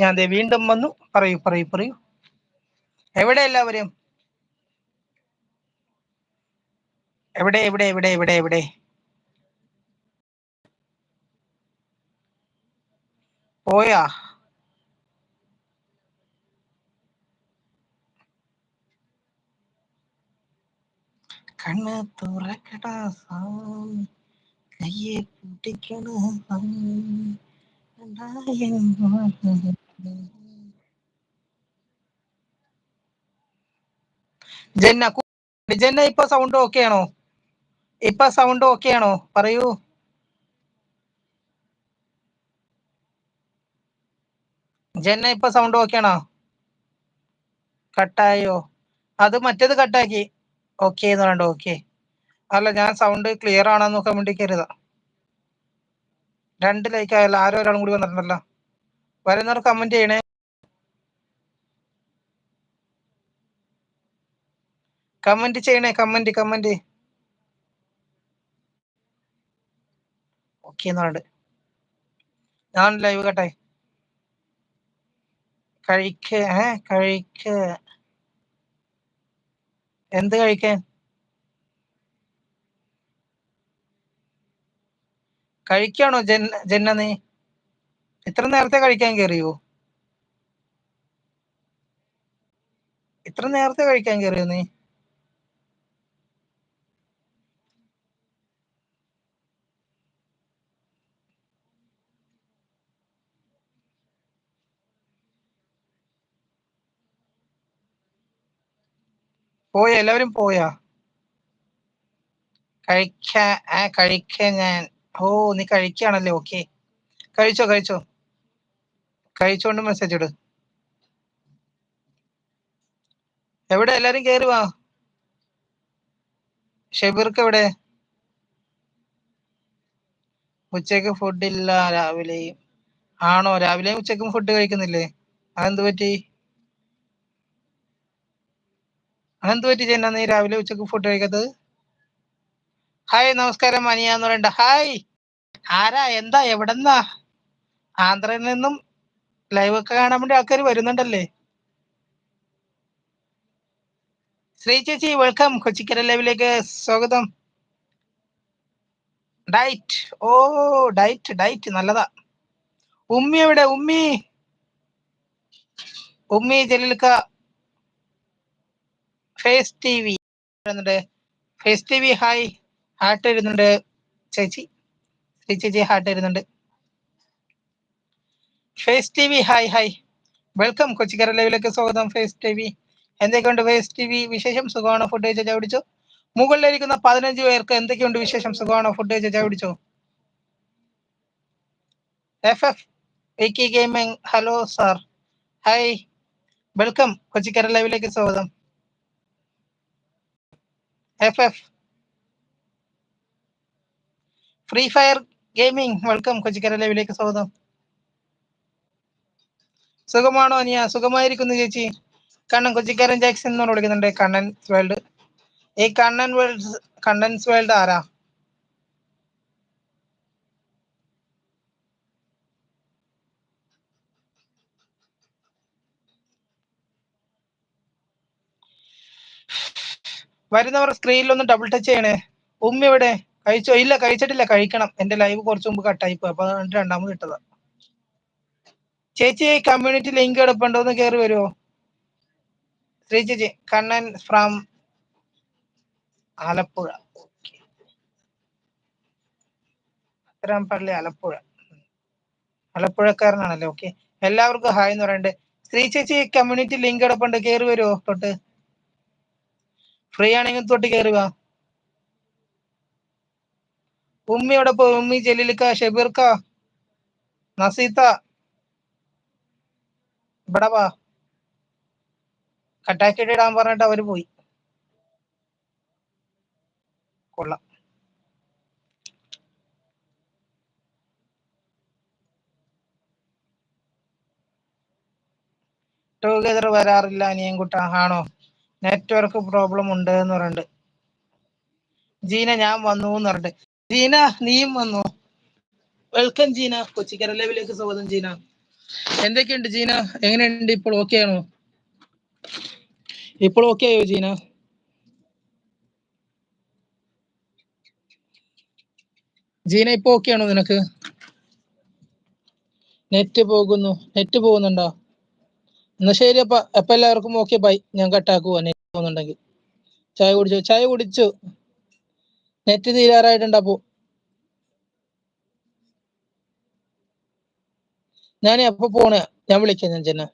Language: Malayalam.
ഞാൻ ദേ വീണ്ടും വന്നു. പറയൂ പറയൂ പറയൂ. എവിടെ എല്ലാവരും? എവിടെ എവിടെ എവിടെ എവിടെ എവിടെ? പോയാ? കണ്ണ് തുറക്കടാ സ്വാമി. കയ്യെ പിടിക്കണ സ്വാമി. ജന്ന ജന്ന ഇപ്പൊ സൗണ്ട് ഓക്കെ ആണോ? ഇപ്പൊ സൗണ്ട് ഓക്കെ ആണോ? പറയൂ. ജന്ന ഇപ്പൊ സൗണ്ട് ഓക്കെ ആണോ? കട്ടായോ? അത് മറ്റേത് കട്ടാക്കി. ഓക്കെ എന്ന് വേണ്ട ഓക്കെ അല്ല ഞാൻ സൗണ്ട് ക്ലിയർ ആണോന്ന് നോക്കാൻ വേണ്ടി കരുതാം. രണ്ട് ലൈക്ക് ആയല്ലോ ആരോ ഒരാളും കൂടി വന്നിട്ടുണ്ടല്ലോ. വരുന്നവർ കമന്റ് ചെയ്യണേ. കമന്റ് ചെയ്യണേ കമന്റ് കമന്റ് ഓക്കെ എന്ന് ഞാൻ ലൈവ് കേട്ടെ കഴിക്ക ഏ കഴിക്ക. എന്ത് കഴിക്കാൻ? കഴിക്കാണോ ജന്ന ജന്ന നീ? ഇത്ര നേരത്തെ കഴിക്കാൻ കയറിയോ ഇത്ര നേരത്തെ കഴിക്കാൻ കയറിയോ നീ? പോയ? എല്ലാവരും പോയാ? കഴിക്ക ആ കഴിക്ക ഞാൻ. ഓ നീ കഴിക്കാണല്ലേ ഓക്കെ. കഴിച്ചോ കഴിച്ചോ. കഴിച്ചോണ്ട് മെസ്സേജ് ഇട്. എവിടെ? എല്ലാരും കേറി വാ. ഷെബീർക്ക് എവിടെ? ഉച്ചയ്ക്ക് ഫുഡ് ഇല്ല രാവിലെയും. ആണോ? രാവിലെയും ഉച്ചക്കും ഫുഡ് കഴിക്കുന്നില്ലേ? അതെന്ത് പറ്റി? അതെന്ത് പറ്റി ചെന്ന നീ രാവിലെ ഉച്ചയ്ക്ക് ഫുഡ് കഴിക്കാത്തത്? ഹായ് നമസ്കാരം അനിയ എന്ന് പറയണ്ട. ഹായ് ആരാ? എന്താ? എവിടെന്നാ? ആന്ധ്രയിൽ നിന്നും ലൈവ് ഒക്കെ കാണാൻ വേണ്ടി ആൾക്കാർ വരുന്നുണ്ടല്ലേ? ശ്രീ ചേച്ചി വെൽക്കം കൊച്ചിക്കര ലൈവിലേക്ക് സ്വാഗതം. ഡയറ്റ് ഓ ഡയറ്റ് ഡയറ്റ് നല്ലതാ. ഉമ്മി എവിടെ? ഉമ്മി. ഉമ്മി ജലീൽക്ക. Face T V face T V hi heart വരുന്നുണ്ട്. ചേച്ചി. ശ്രീ ചേച്ചി ഹാർട്ട് വരുന്നുണ്ട്. Face T V hi hi. Welcome. Kochikkara ലൈവിലേക്ക് സ്വാഗതം. Face T V. എന്തൊക്കെയുണ്ട് ഫേസ് ടി വി? വിശേഷം? സുഖമാണോ? ഫുഡ് കഴിച്ച? ചവിടിച്ചോ മുകളിലിരിക്കുന്ന പതിനഞ്ച് പേർക്ക് എന്തൊക്കെയുണ്ട് വിശേഷം? സുഖമാണോ? ഫുഡ് കഴിച്ച? ചവിടിച്ചോ F F Vicky gaming hello sir hi welcome. Kochikkara ലൈവിലേക്ക് സ്വാഗതം. F F free fire gaming welcome. Kochikkara ലൈവിലേക്ക് സ്വാഗതം. സുഖമാണോ അനിയ സുഖമായിരിക്കുന്നു ചേച്ചി. കണ്ണൻ കൊച്ചിക്കാരൻ ജാക്സൺ എന്ന് വിളിക്കുന്നുണ്ട്. കണ്ണൻ വേൾഡ്. ഈ കണ്ണൻ വേൾഡ് കണ്ണൻസ് വേൾഡ് ആരാ? വരുന്നവർ സ്ക്രീനിൽ ഒന്ന് ഡബിൾ ടച്ച് ചെയ്യണേ. ഉമ്മ എവിടെ? കഴിച്ചോ? ഇല്ല കഴിച്ചിട്ടില്ല. കഴിക്കണം. എന്റെ ലൈവ് കുറച്ച് മുമ്പ് കട്ടായി പോയി. അപ്പൊ രണ്ടാമത് ഇട്ടതാ. ചേച്ചി കമ്മ്യൂണിറ്റി ലിങ്ക് എടുപ്പുണ്ടോ ഒന്ന് കയറി വരുമോ ശ്രീ ചേച്ചി കണ്ണൻ ഫ്രം ആലപ്പുഴ. പള്ളി ആലപ്പുഴ. ആലപ്പുഴക്കാരനാണല്ലേ? ഓക്കെ എല്ലാവർക്കും ഹായ് എന്ന് പറയണ്ടേ ശ്രീ ചേച്ചി കമ്മ്യൂണിറ്റി ലിങ്ക് എടുപ്പുണ്ട് കയറി വരുമോ തൊട്ട്? ഫ്രീ ആണെങ്കിൽ തൊട്ട് കയറി വാ. ഉമ്മി എവിടെ പോയി? ഉമ്മി ജലീലിക്ക ഷെബീർക്ക നസീത്ത. ഇവിടെ വാ. കട്ടാക്കിയിട്ട് ഇടാൻ പറഞ്ഞിട്ട് അവർ പോയി. കൊള്ളാം. ടുഗദർ വരാറില്ല അനിയൻകുട്ട. ആണോ? നെറ്റ്വർക്ക് പ്രോബ്ലം ഉണ്ട് എന്ന് പറഞ്ഞിട്ട്. ജീന ഞാൻ വന്നു എന്ന് പറഞ്ഞിട്ട്. ജീന നീയും വന്നു? വെൽക്കം ജീന. കൊച്ചിക്കര ലൈവിലേക്ക് സ്വാഗതം ജീന. എന്തൊക്കെയുണ്ട് ജീന? എങ്ങനെയുണ്ട്? ഇപ്പോൾ ഓക്കെ ആണോ? ഇപ്പോൾ ഓക്കെ ആയോ ജീന? ജീന ഇപ്പൊ ഓക്കെ ആണോ നിനക്ക്? നെറ്റ് പോകുന്നു. നെറ്റ് പോകുന്നുണ്ടോ? എന്നാ ശരി അപ്പൊ അപ്പൊ എല്ലാവർക്കും ഓക്കെ ബൈ ഞാൻ കട്ടാക്കുവാ നെറ്റ് പോകുന്നുണ്ടെങ്കിൽ. ചായ കുടിച്ചു? ചായ കുടിച്ചു. നെറ്റ് തീരാറായിട്ടുണ്ട്? ഞാൻ എപ്പോ പോണേ. ഞാൻ വിളിക്കാം ഞാൻ ചെന്നെ.